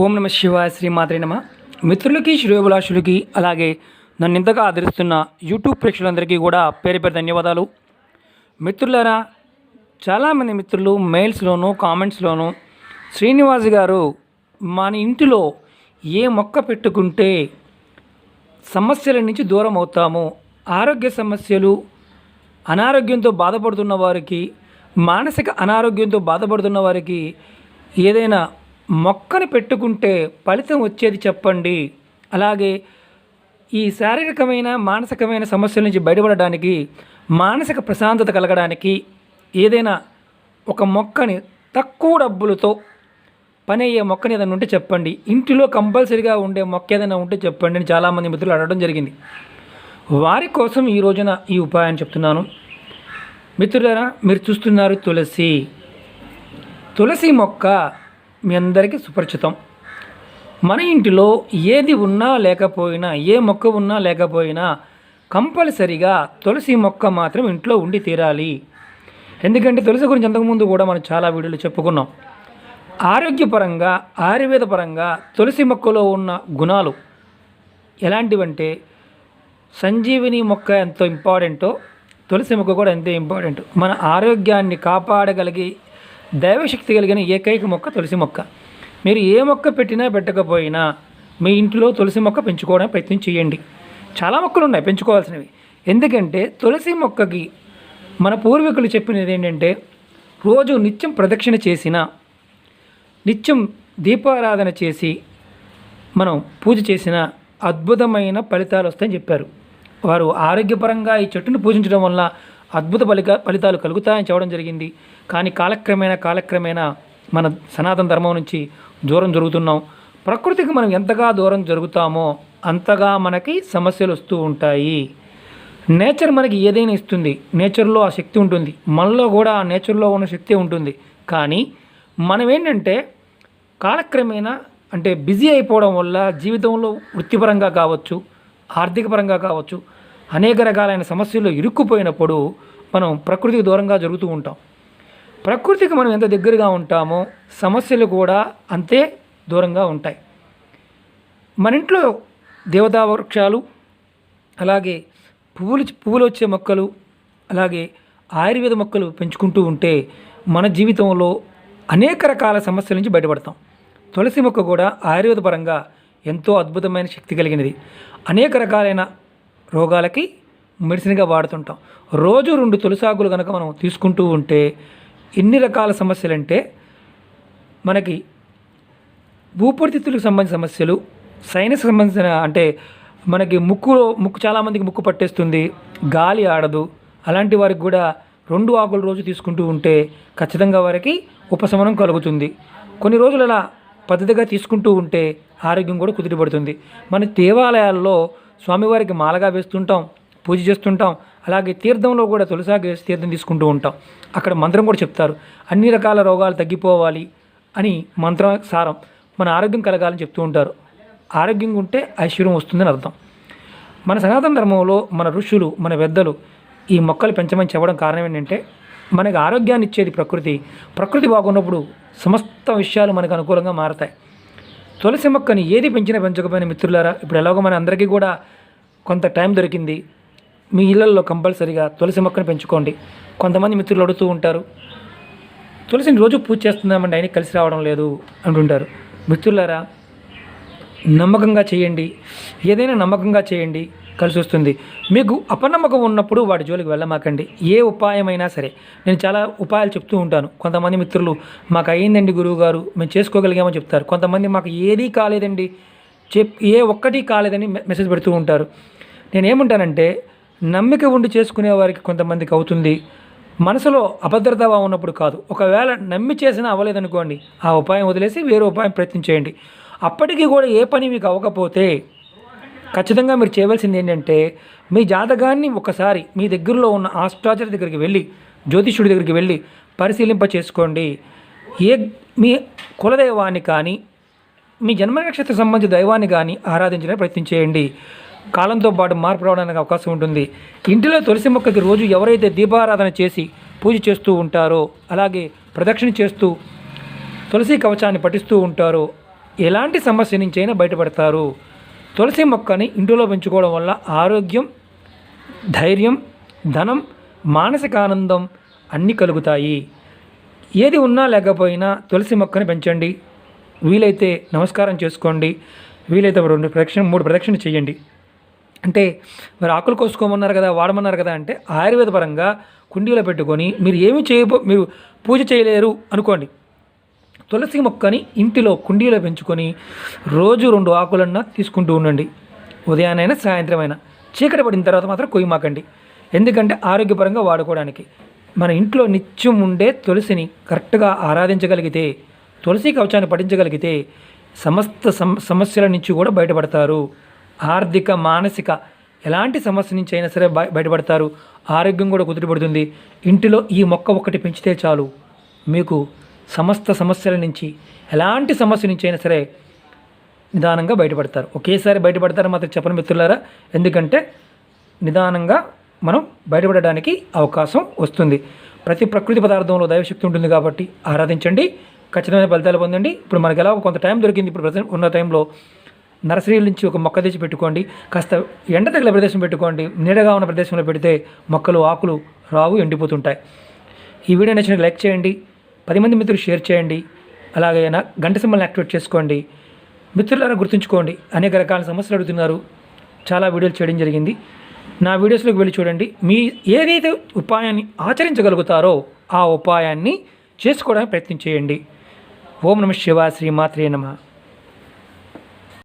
ఓం నమ శివాయ శ్రీమాత్రే నమ. మిత్రులకి శ్రేయోభిలాషులకి అలాగే నన్ను ఇంతగా ఆదరిస్తున్న యూట్యూబ్ ప్రేక్షకులందరికీ కూడా పేరు పేరు ధన్యవాదాలు. మిత్రులారా చాలామంది మిత్రులు మెయిల్స్లోను కామెంట్స్లోను శ్రీనివాస్ గారు మన ఇంటిలో ఏ మొక్క పెట్టుకుంటే సమస్యల నుంచి దూరం అవుతాము ఆరోగ్య సమస్యలు అనారోగ్యంతో బాధపడుతున్న వారికి మానసిక అనారోగ్యంతో బాధపడుతున్న వారికి ఏదైనా మొక్కను పెట్టుకుంటే ఫలితం వచ్చేది చెప్పండి. అలాగే ఈ శారీరకమైన మానసికమైన సమస్యల నుంచి బయటపడడానికి మానసిక ప్రశాంతత కలగడానికి ఏదైనా ఒక మొక్కని తక్కువ డబ్బులతో పని అయ్యే మొక్కని ఏదైనా ఉంటే చెప్పండి. ఇంటిలో కంపల్సరీగా ఉండే మొక్క ఏదైనా ఉంటే చెప్పండి అని చాలామంది మిత్రులు అడగడం జరిగింది. వారి కోసం ఈ రోజున ఈ ఉపాయాన్ని చెప్తున్నాను. మిత్రులారా మీరు చూస్తున్నారు తులసి. తులసి మొక్క మీ అందరికీ సుపరిచితం. మన ఇంటిలో ఏది ఉన్నా లేకపోయినా ఏ మొక్క ఉన్నా లేకపోయినా కంపల్సరిగా తులసి మొక్క మాత్రం ఇంట్లో ఉండి తీరాలి. ఎందుకంటే తులసి గురించి అంతకుముందు కూడా మనం చాలా వీడియోలు చెప్పుకున్నాం. ఆరోగ్యపరంగా ఆయుర్వేద పరంగా తులసి మొక్కలో ఉన్న గుణాలు ఎలాంటివంటే సంజీవిని మొక్క ఎంతో ఇంపార్టెంటో తులసి మొక్క కూడా ఎంతో ఇంపార్టెంట్. మన ఆరోగ్యాన్ని కాపాడగలిగి దైవశక్తి కలిగిన ఏకైక మొక్క తులసి మొక్క. మీరు ఏ మొక్క పెట్టినా పెట్టకపోయినా మీ ఇంట్లో తులసి మొక్క పెంచుకోవడం ప్రయత్నం చేయండి. చాలా మొక్కలు ఉన్నాయి పెంచుకోవాల్సినవి. ఎందుకంటే తులసి మొక్కకి మన పూర్వీకులు చెప్పినది ఏంటంటే రోజు నిత్యం ప్రదక్షిణ చేసిన నిత్యం దీపారాధన చేసి మనం పూజ చేసిన అద్భుతమైన ఫలితాలు వస్తాయని చెప్పారు. వారు ఆరోగ్యపరంగా ఈ చెట్టును పూజించడం వల్ల అద్భుత ఫలిక ఫలితాలు కలుగుతాయని చెప్పడం జరిగింది. కానీ కాలక్రమేణా కాలక్రమేణా మన సనాతన ధర్మం నుంచి దూరం జరుగుతున్నాం. ప్రకృతికి మనం ఎంతగా దూరం జరుగుతామో అంతగా మనకి సమస్యలు వస్తూ ఉంటాయి. నేచర్ మనకి ఏదైనా ఇస్తుంది. నేచర్లో ఆ శక్తి ఉంటుంది. మనలో కూడా ఆ నేచర్లో ఉన్న శక్తి ఉంటుంది. కానీ మనం ఏంటంటే కాలక్రమేణా అంటే బిజీ అయిపోవడం వల్ల జీవితంలో వృత్తిపరంగా కావచ్చు ఆర్థికపరంగా కావచ్చు అనేక రకాలైన సమస్యల్లో ఇరుక్కుపోయినప్పుడు మనం ప్రకృతికి దూరంగా జరుగుతూ ఉంటాం. ప్రకృతికి మనం ఎంత దగ్గరగా ఉంటామో సమస్యలు కూడా అంతే దూరంగా ఉంటాయి. మన ఇంట్లో దేవతా వృక్షాలు అలాగే పువ్వులు పువ్వులు వచ్చే మొక్కలు అలాగే ఆయుర్వేద మొక్కలు పెంచుకుంటూ ఉంటే మన జీవితంలో అనేక రకాల సమస్యల నుంచి బయటపడతాం. తులసి మొక్క కూడా ఆయుర్వేద పరంగా ఎంతో అద్భుతమైన శక్తి కలిగినది. అనేక రకాలైన రోగాలకి మెడిసిన్గా వాడుతుంటాం. రోజు రెండు తులసాకులు కనుక మనం తీసుకుంటూ ఉంటే ఎన్ని రకాల సమస్యలు అంటే మనకి ఊపిరితిత్తులకు సంబంధించిన సమస్యలు సైనస్ సంబంధించిన అంటే మనకి ముక్కులో ముక్కు చాలామందికి ముక్కు పట్టేస్తుంది గాలి ఆడదు అలాంటి వారికి కూడా రెండు ఆకులు రోజు తీసుకుంటూ ఉంటే ఖచ్చితంగా వారికి ఉపశమనం కలుగుతుంది. కొన్ని రోజులు అలా పద్ధతిగా తీసుకుంటూ ఉంటే ఆరోగ్యం కూడా కుదిరిపడుతుంది మన దేవాలయాల్లో స్వామివారికి మాలగా వేస్తుంటాం పూజ చేస్తుంటాం అలాగే తీర్థంలో కూడా తులసాకి వేసి తీర్థం తీసుకుంటూ ఉంటాం. అక్కడ మంత్రం కూడా చెప్తారు అన్ని రకాల రోగాలు తగ్గిపోవాలి అని మంత్రం సారం మన ఆరోగ్యం కలగాలని చెప్తూ ఉంటారు. ఆరోగ్యంగా ఉంటే ఐశ్వర్యం వస్తుందని అర్థం. మన సనాతన ధర్మంలో మన ఋషులు మన పెద్దలు ఈ మొక్కలు పెంచమని చెప్పడం కారణం ఏంటంటే మనకి ఆరోగ్యాన్ని ఇచ్చేది ప్రకృతి. ప్రకృతి బాగున్నప్పుడు సమస్త విషయాలు మనకు అనుకూలంగా మారతాయి. తులసి మొక్కని ఏది పెంచినా పెంచకపోయినా మిత్రులారా ఇప్పుడు ఎలాగో మన అందరికీ కూడా కొంత టైం దొరికింది. మీ ఇళ్ళల్లో కంపల్సరీగా తులసి మొక్కని పెంచుకోండి. కొంతమంది మిత్రులు అడుగుతూ ఉంటారు తులసిని రోజు పూజ చేస్తున్నామండి ఆయన కలిసి రావడం లేదు అంటుంటారు. మిత్రులారా నమ్మకంగా చేయండి. ఏదైనా నమ్మకంగా చేయండి. కలిసి వస్తుంది మీకు అపనమ్మకం ఉన్నప్పుడు వాటి జోలికి వెళ్ళమాకండి. ఏ ఉపాయమైనా సరే. నేను చాలా ఉపాయాలు చెప్తూ ఉంటాను. కొంతమంది మిత్రులు మాకు అయ్యిందండి గురువు గారు మేము చేసుకోగలిగామని చెప్తారు. కొంతమంది మాకు ఏదీ కాలేదండి. చెప్ ఏ ఒక్కటి కాలేదని మె- మెసేజ్ పెడుతూ ఉంటారు. నేనేమంటానంటే నమ్మిక ఉండి చేసుకునే వారికి కొంతమందికి అవుతుంది. మనసులో అభద్రతగా ఉన్నప్పుడు కాదు. ఒకవేళ నమ్మి చేసినా అవ్వలేదనుకోండి ఆ ఉపాయం వదిలేసి వేరే ఉపాయం ప్రయత్నం చేయండి. అప్పటికీ కూడా ఏ పని మీకు అవ్వకపోతే ఖచ్చితంగా మీరు చేయవలసింది ఏంటంటే మీ జాతకాన్ని ఒకసారి మీ దగ్గరలో ఉన్న ఆస్ట్రాచర్ దగ్గరికి వెళ్ళి జ్యోతిష్యుడి దగ్గరికి వెళ్ళి పరిశీలింప చేసుకోండి. ఏ మీ కులదైవాన్ని కానీ మీ జన్మ నక్షత్ర సంబంధించిన దైవాన్ని కానీ ఆరాధించడానికి ప్రయత్నం చేయండి. కాలంతో పాటు మార్పు రావడానికి అవకాశం ఉంటుంది. ఇంటిలో తులసి మొక్కకి రోజు ఎవరైతే దీపారాధన చేసి పూజ చేస్తూ ఉంటారో అలాగే ప్రదక్షిణ చేస్తూ తులసి కవచాన్ని పఠిస్తూ ఉంటారో ఎలాంటి సమస్య నుంచైనా బయటపడతారు. తులసి మొక్కని ఇంటిలో పెంచుకోవడం వల్ల ఆరోగ్యం ధైర్యం ధనం మానసిక ఆనందం అన్నీ కలుగుతాయి. ఏది ఉన్నా లేకపోయినా తులసి మొక్కని పెంచండి. వీలైతే నమస్కారం చేసుకోండి. వీలైతే రెండు ప్రదక్షిణ మూడు ప్రదక్షిణ చేయండి. అంటే మరి ఆకులు కోసుకోమన్నారు కదా వాడమన్నారు కదా అంటే ఆయుర్వేద పరంగా కుండీలో పెట్టుకొని మీరు ఏమి చేయబో మీరు పూజ చేయలేరు అనుకోండి. తులసి మొక్కని ఇంటిలో కుండీలో పెంచుకొని రోజు రెండు ఆకులన్నా తీసుకుంటూ ఉండండి. ఉదయానైనా సాయంత్రం అయినా చీకటి పడిన తర్వాత మాత్రం కొయ్యమాకండి ఎందుకంటే ఆరోగ్యపరంగా వాడుకోవడానికి. మన ఇంట్లో నిత్యం ఉండే తులసిని కరెక్ట్గా ఆరాధించగలిగితే తులసి కవచాన్ని పఠించగలిగితే సమస్త సమ సమస్యల నుంచి కూడా బయటపడతారు. ఆర్థిక మానసిక ఎలాంటి సమస్య నుంచి అయినా సరే బయ బయటపడతారు. ఆరోగ్యం కూడా కుదిరిపడుతుంది ఇంటిలో ఈ మొక్క ఒక్కటి పెంచితే చాలు. మీకు సమస్త సమస్యల నుంచి ఎలాంటి సమస్య నుంచి అయినా సరే నిదానంగా బయటపడతారు. ఒకేసారి బయటపడతారు మాత్రం చెప్పని మిత్రులారా. ఎందుకంటే నిదానంగా మనం బయటపడడానికి అవకాశం వస్తుంది. ప్రతి ప్రకృతి పదార్థంలో దైవశక్తి ఉంటుంది కాబట్టి ఆరాధించండి. ఖచ్చితమైన ఫలితాలు పొందండి. ఇప్పుడు మనకి ఎలా కొంత టైం దొరికింది. ఇప్పుడు ప్రజెంట్ ఉన్న టైంలో నర్సరీల నుంచి ఒక మొక్క తెచ్చి పెట్టుకోండి. కాస్త ఎండ తగిన ప్రదేశం పెట్టుకోండి. నీడగా ఉన్న ప్రదేశంలో పెడితే మొక్కలు ఆకులు రావు ఎండిపోతుంటాయి. ఈ వీడియో నచ్చిన లైక్ చేయండి. పది మంది మిత్రులు షేర్ చేయండి. అలాగే నా గంట సింబల్ని యాక్టివేట్ చేసుకోండి. మిత్రులారా గుర్తుంచుకోండి అనేక రకాల సమస్యలు అడుగుతున్నారు. చాలా వీడియోలు చేయడం జరిగింది. నా వీడియోస్లోకి వెళ్ళి చూడండి. మీ ఏదైతే ఉపాయాన్ని ఆచరించగలుగుతారో ఆ ఉపాయాన్ని చేసుకోవడానికి ప్రయత్నం చేయండి. ఓం నమ శివ శ్రీ మాత్రే నమ.